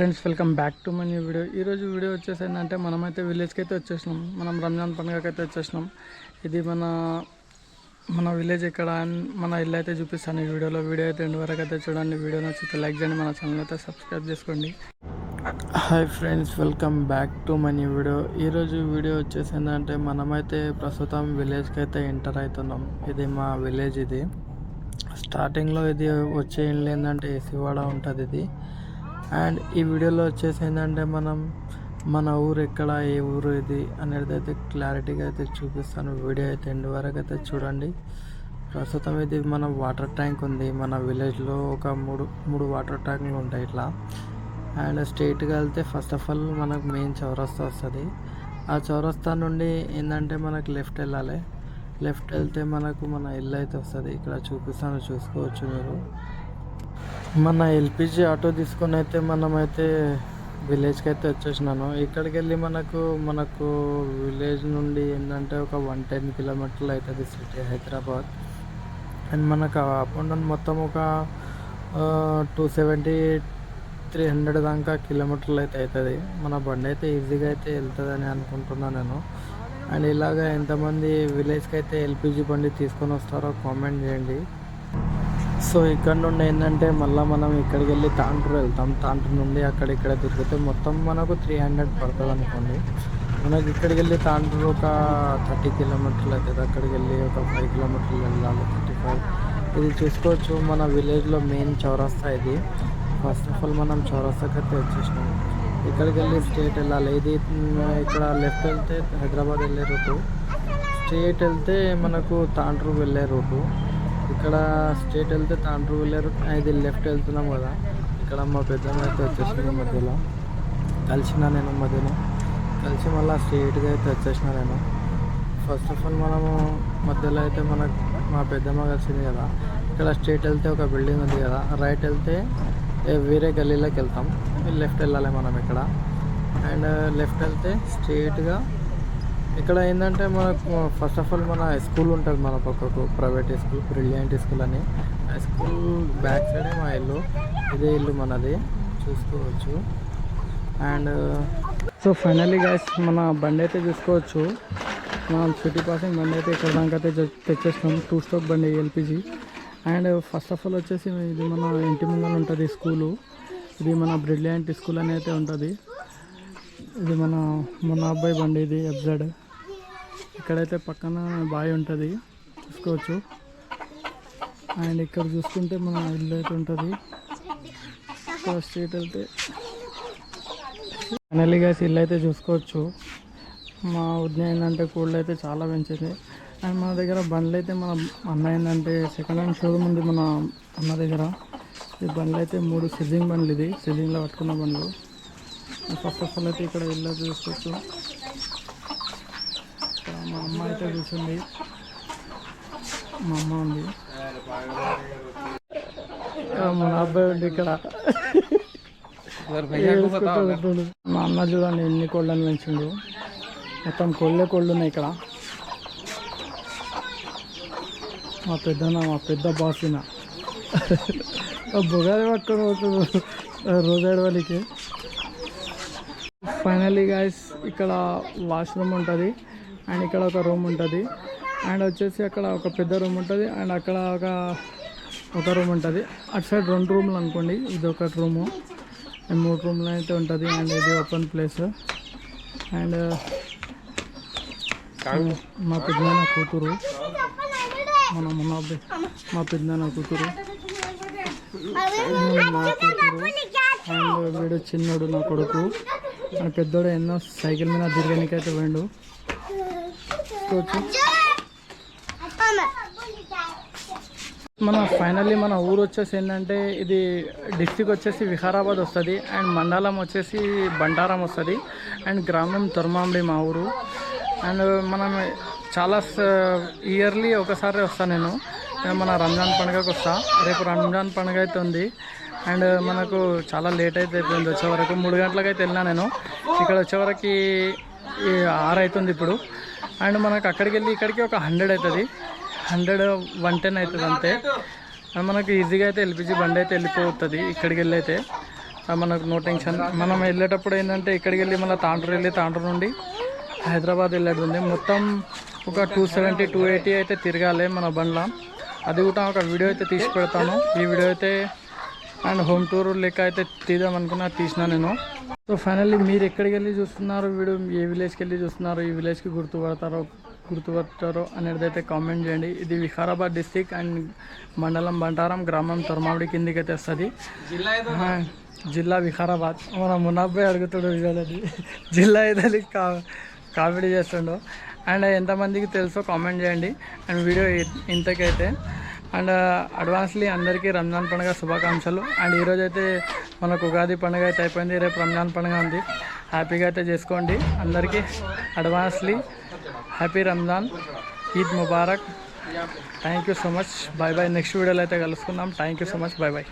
Friends welcome back to my new video ఈరోజు video వచ్చేసి ఏంటంటే మనమైతే విలేజ్కి అయితే వచ్చేసినాం. మనం రంజాన్ పండుగకి అయితే వచ్చేసినాం. ఇది మన మన విలేజ్ ఇక్కడ మన ఇల్లు అయితే చూపిస్తాను ఈ వీడియోలో వీడియో అయితే ఎండు వరకు అయితే చూడండి. వీడియో నచ్చితే లైక్ చేయండి. మన ఛానల్ అయితే సబ్స్క్రైబ్ చేసుకోండి. Hi friends welcome back to my new video ఈరోజు వీడియో వచ్చేసి ఏంటంటే మనమైతే ప్రస్తుతం విలేజ్కి అయితే ఎంటర్ అవుతున్నాం. ఇది మా విలేజ్ ఇది. స్టార్టింగ్లో ఇది వచ్చే ఇల్లు ఏంటంటే ఏసీవాడ ఉంటుంది ఇది. అండ్ ఈ వీడియోలో వచ్చేసి ఏంటంటే మనం మన ఊరు ఎక్కడ ఏ ఊరు ఇది అనేది అయితే క్లారిటీగా అయితే చూపిస్తాను. వీడియో అయితే ఎండ్ వరకు అయితే చూడండి. ప్రస్తుతం ఇది మన వాటర్ ట్యాంక్ ఉంది. మన విలేజ్లో ఒక మూడు మూడు వాటర్ ట్యాంకులు ఉంటాయి ఇట్లా. అండ్ స్ట్రైట్గా వెళ్తే ఫస్ట్ ఆఫ్ ఆల్ మనకు మెయిన్ చౌరస్తా వస్తుంది. ఆ చౌరస్తా నుండి ఏంటంటే మనకు లెఫ్ట్ వెళ్ళాలి. లెఫ్ట్ వెళ్తే మనకు మన ఇల్లు అయితే వస్తుంది. ఇక్కడ చూపిస్తాను చూసుకోవచ్చు మీరు. మన ఎల్పిజి ఆటో తీసుకొని అయితే మనమైతే విలేజ్కి అయితే వచ్చేసినాను. ఇక్కడికి వెళ్ళి మనకు మనకు విలేజ్ నుండి ఏంటంటే ఒక వన్ టెన్ కిలోమీటర్లు అవుతుంది సిటీ హైదరాబాద్. అండ్ మనకు అప్ అండ్ డౌన్ మొత్తం ఒక టూ సెవెంటీ త్రీ హండ్రెడ్ దాకా కిలోమీటర్లు అయితే అవుతుంది మన బండి అయితే ఈజీగా అయితే వెళ్తుందని అనుకుంటున్నాను నేను. అండ్ ఇలాగ ఎంతమంది విలేజ్కి అయితే ఎల్పిజి బండి తీసుకొని వస్తారో కామెంట్ చేయండి. సో ఇక్కడ నుండి ఏంటంటే మళ్ళీ మనం ఇక్కడికి వెళ్ళి తాంటూరు వెళ్తాం. తాంటూరు నుండి అక్కడ ఇక్కడ తిరిగితే మొత్తం మనకు త్రీ హండ్రెడ్ పడుతుంది అనుకోండి. మనకి ఇక్కడికి వెళ్ళి తాంటూరు ఒక థర్టీ కిలోమీటర్లు అవుతుంది అక్కడికి వెళ్ళి ఒక ఫైవ్ కిలోమీటర్లు వెళ్ళాలి థర్టీ ఫైవ్ ఇది చూసుకోవచ్చు మన విలేజ్లో మెయిన్ చౌరస్తా ఇది. ఫస్ట్ ఆఫ్ ఆల్ మనం చౌరస్తాకి అయితే వచ్చేసినాం. ఇక్కడికి వెళ్ళి స్టేట్ వెళ్ళాలి. ఇది ఇక్కడ లెఫ్ట్ వెళ్తే హైదరాబాద్ వెళ్ళే రూటు స్టేట్ వెళ్తే మనకు తాంటూరు వెళ్ళే రూటు ఇక్కడ స్ట్రేట్ వెళ్తే తాండ్రు టూ వీలర్ ఇది లెఫ్ట్ వెళ్తున్నాం కదా. ఇక్కడ మా పెద్దమ్మ అయితే వచ్చేసింది మధ్యలో. కలిసిన నేను మధ్యలో. కలిసి మళ్ళీ స్ట్రేట్గా అయితే వచ్చేసిన నేను. ఫస్ట్ ఆఫ్ ఆల్ మనము మధ్యలో అయితే మనకు మా పెద్దమ్మ కలిసింది కదా. ఇక్కడ స్ట్రేట్ వెళ్తే ఒక బిల్డింగ్ ఉంది కదా. రైట్ వెళ్తే వేరే గల్లీలోకి వెళ్తాం. లెఫ్ట్ వెళ్ళాలి మనం ఇక్కడ. అండ్ లెఫ్ట్ వెళ్తే స్ట్రేట్గా ఇక్కడ ఏంటంటే మనకు ఫస్ట్ ఆఫ్ ఆల్ మన స్కూల్ ఉంటుంది మన పక్కకు ప్రైవేట్ స్కూల్ బ్రిలియంట్ స్కూల్ అని. ఆ స్కూల్ బ్యాక్ సైడే మా ఇల్లు. ఇదే ఇల్లు మనది. చూసుకోవచ్చు. అండ్ సో ఫైనల్లీ గైస్ మన బండి అయితే చూసుకోవచ్చు. మనం సిటీ పాసింగ్ బండి అయితే ఇక్కడ దాకా అయితే తెచ్చేస్తాం టూ స్టాక్ బండి LPG and first of all వచ్చేసి ఇది మన ఇంటి ముందర ఉంటుంది స్కూలు. ఇది మన బ్రిలియంట్ స్కూల్ అని అయితే ఉంటుంది. ఇది మన మన అబ్బాయి బండి ఇది ఎఫ్జెడ్ ఇక్కడైతే పక్కన బావి ఉంటుంది చూసుకోవచ్చు. అండ్ ఇక్కడ చూసుకుంటే మన ఇల్లు అయితే ఉంటుంది. ఇక్కడ స్ట్రీట్ వెళ్తే ఫైనల్లీ ఇల్లు అయితే చూసుకోవచ్చు. మా వదిన ఏంటంటే కోళ్ళు అయితే చాలా పెంచింది అండ్ మన దగ్గర బండ్లు అయితే మన అన్న ఏంటంటే సెకండ్ హ్యాండ్ షోరూమ్ ఉంది మన అన్న దగ్గర. ఈ బండ్లు అయితే మూడు సిజింగ్ బండ్లు ఇది. సిజింగ్లో పట్టుకున్న బండ్లు. ఫస్ట్ ఆఫ్ ఆల్ అయితే ఇక్కడ ఇల్లు చూసుకోవచ్చు. మా అమ్మ అయితే కూర్చుంది. మా అమ్మ ఉంది. మన అబ్బాయి ఉంది ఇక్కడ. మా అన్న చూడండి ఎన్ని కోళ్ళని పెంచిండు. మొత్తం కోళ్ళే కోళ్ళు ఉన్నాయి ఇక్కడ. మా పెద్దన మా పెద్ద బాసిన బుగాది పట్టుకొని పోతుంది రోజాడవలికి ఫైనల్లీ గాయస్ ఇక్కడ వాష్రూమ్ ఉంటుంది. అండ్ ఇక్కడ ఒక రూమ్ ఉంటుంది. అండ్ వచ్చేసి అక్కడ ఒక పెద్ద రూమ్ ఉంటుంది. అండ్ అక్కడ ఒక ఒక రూమ్ ఉంటుంది. అటు సైడ్ రెండు రూమ్లు అనుకోండి. ఇది ఒక రూము. అండ్ మూడు రూమ్లు అయితే ఉంటుంది. అండ్ ఇది ఓపెన్ ప్లేస్. అండ్ మా పెద్దనాన్న కూతురు. మన మన మా పెద్దనాన్న కూతురు. మా కూతురు. అండ్ వీడు చిన్నోడు నా కొడుకు. అండ్ పెద్దోడు ఎన్నో సైకిల్ మీద తిరగడానికి అయితే వెండు చూసుకోవచ్చు మన ఫైనల్లీ మన ఊరు వచ్చేసి ఏంటంటే ఇది డిస్టిక్ వచ్చేసి వికారాబాద్ వస్తుంది అండ్ మండలం వచ్చేసి బండారం వస్తుంది అండ్ గ్రామం తొర్మాంబి మా ఊరు. అండ్ మనం చాలా ఇయర్లీ ఒకసారి వస్తాను నేను. మన రంజాన్ పండుగకు వస్తా. రేపు రంజాన్ పండుగ అయితే ఉంది. అండ్ మనకు చాలా లేట్ అయితే అయిపోయింది వచ్చే వరకు మూడు గంటలకు అయితే వెళ్ళినా నేను. ఇక్కడ వచ్చే వరకు ఆరు అవుతుంది ఇప్పుడు. అండ్ మనకు అక్కడికి వెళ్ళి ఇక్కడికి ఒక హండ్రెడ్ అవుతుంది. హండ్రెడ్ వన్ టెన్ అవుతుంది అంతే. అండ్ మనకి ఈజీగా అయితే ఎల్పిజి బండి అయితే వెళ్ళిపోతుంది ఇక్కడికి వెళ్ళి అయితే మనకు నో టెన్షన్. మనం వెళ్ళేటప్పుడు ఏంటంటే ఇక్కడికి వెళ్ళి మళ్ళీ తాండ్రు వెళ్ళి తాండ్రు నుండి హైదరాబాద్ వెళ్ళేది ఉంది. మొత్తం ఒక టూ సెవెంటీ టూ ఎయిటీ అయితే తిరగాలి మన బండ్లో. అది కూడా ఒక వీడియో అయితే తీసి పెడతాను. ఈ వీడియో అయితే అండ్ హోమ్ టూర్ లెక్క అయితే తీద్దాం అనుకున్నా తీసిన నేను. సో ఫైనల్లీ మీరు ఎక్కడికి వెళ్ళి చూస్తున్నారు? వీడియో ఏ విలేజ్కి వెళ్ళి చూస్తున్నారు? ఈ విలేజ్కి గుర్తుపడతారో గుర్తుపడతారో అనేది అయితే కామెంట్ చేయండి. ఇది వికారాబాద్ డిస్టిక్ అండ్ మండలం బంటారం గ్రామం తొరమావిడి కిందికి అయితే వస్తుంది. జిల్లా వికారాబాద్ మన మునాబాయ్ అడుగుతాడు వీడియోలది జిల్లా ఏదని కా కామెడీ చేస్తుండో. అండ్ ఎంతమందికి తెలుసో కామెంట్ చేయండి. అండ్ వీడియో ఇంతకైతే అండ్ uh, అడ్వాన్స్లీ అందరికీ రంజాన్ పండుగ శుభాకాంక్షలు. అండ్ ఈరోజు అయితే మనకు ఉగాది పండుగ అయితే అయిపోయింది. రేపు రంజాన్ పండుగ ఉంది. హ్యాపీగా అయితే చేసుకోండి. అందరికీ advancely happy Ramzan. Eid Mubarak. Thank you so much bye bye next వీడియోలో అయితే కలుసుకుందాం. Thank you so much bye bye